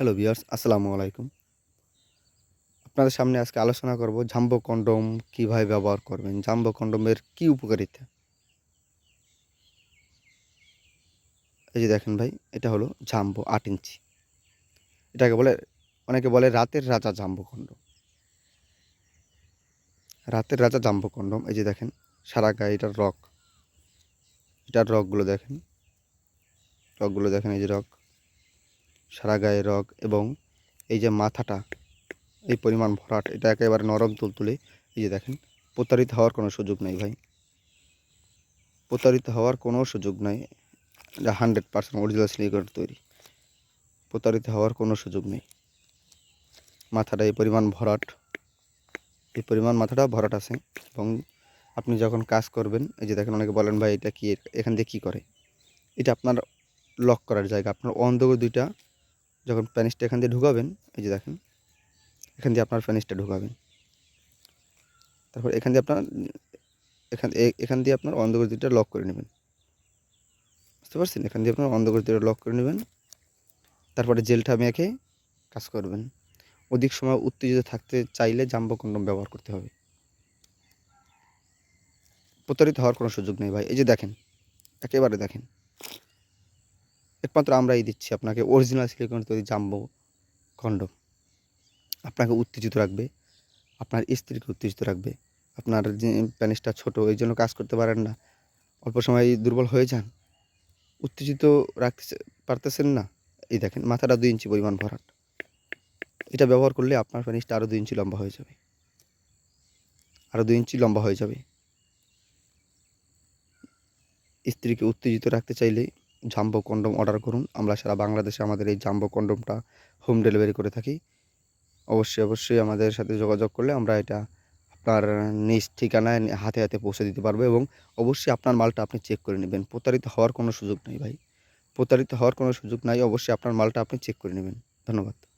Hello বিয়ার্স আসসালামু আলাইকুম। আপনাদের সামনে আজকে আলোচনা করব জাম্বো কন্ডম কীভাবে ব্যবহার করবেন, জাম্বো কন্ডমের কী উপকারিতা? এই যে দেখেন ভাই, এটা হলো জাম্বো আট ইঞ্চি। এটাকে বলে, অনেকে বলে রাতের রাজা জাম্বো কন্ডম। রাতের রাজা জাম্বো কন্ডম, এই যে দেখেন, সারা গায়ে এটার রক। এটার রকগুলো দেখেন। রকগুলো দেখেন, এই যে রক। সারা গায়ে রগ এবং এই যে মাথাটা, এই পরিমাণ ভরাট, এটা একেবারে নরম তুলতুলে। এই যে দেখেন, প্রতারিত হওয়ার কোনো সুযোগ নেই ভাই। প্রতারিত হওয়ার কোনো সুযোগ নাই। এটা হান্ড্রেড পার্সেন্ট অরিজিনাল সিলিকন তৈরি। প্রতারিত হওয়ার কোনো সুযোগ নেই। মাথাটা, এই পরিমাণ ভরাট, এই পরিমাণ মাথাটা ভরাট আছে এবং আপনি যখন কাজ করবেন, এই যে দেখেন অনেকে বলেন ভাই, এটা কি এখান দিয়ে কী করে? এটা আপনার লক করার জায়গা, আপনার অন্ধকার দুইটা যখন প্যানিসটা এখান দিয়ে ঢুকাবেন, এই যে দেখেন, এখান দিয়ে আপনার প্যানিসটা ঢুকাবেন। তারপর এখান দিয়ে আপনার, এখান এখান দিয়ে আপনার অন্ধগতিটা লক করে নেবেন। বুঝতে পারছেন? এখান দিয়ে আপনার অন্ধগতিটা লক করে নেবেন। তারপরে জেলটা মেখে কাজ করবেন। অধিক সময় উত্তেজিত থাকতে চাইলে জাম্বো কন্ডম ব্যবহার করতে হবে। প্রতারিত হওয়ার কোনো সুযোগ নেই ভাই। এই যে দেখেন, একেবারে দেখেন। একমাত্র আমরাই দিচ্ছি আপনাকে অরিজিনাল সিলিকন তৈরি জাম্বো কন্ডম আপনাকে উত্তেজিত রাখবে, আপনার স্ত্রীকে উত্তেজিত রাখবে, আপনার যে প্যানিসটা ছোট, এই জন্য কাজ করতে পারেন না। অল্প সময় দুর্বল হয়ে যান। উত্তেজিত রাখতে পারতেছেন না। এই দেখেন, মাথাটা দুই ইঞ্চি পরিমাণ ভরাট। এটা ব্যবহার করলে আপনার প্যানিসটা আরও দুই ইঞ্চি লম্বা হয়ে যাবে। আরও দুই ইঞ্চি লম্বা হয়ে যাবে। স্ত্রীকে উত্তেজিত রাখতে চাইলে জাম্বো কন্ডম অর্ডার করুন। আমরা সারা বাংলাদেশে আমাদের এই জাম্বো কন্ডমটা হোম ডেলিভারি করে থাকি। অবশ্যই অবশ্যই আমাদের সাথে যোগাযোগ করলে আমরা এটা আপনার নিজ ঠিকানায় হাতে হাতে পৌঁছে দিতে পারব এবং অবশ্যই আপনার মালটা আপনি চেক করে নেবেন। প্রতারিত হওয়ার কোনো সুযোগ নেই ভাই। প্রতারিত হওয়ার কোনো সুযোগ নাই, অবশ্যই আপনার মালটা আপনি চেক করে নেবেন। ধন্যবাদ।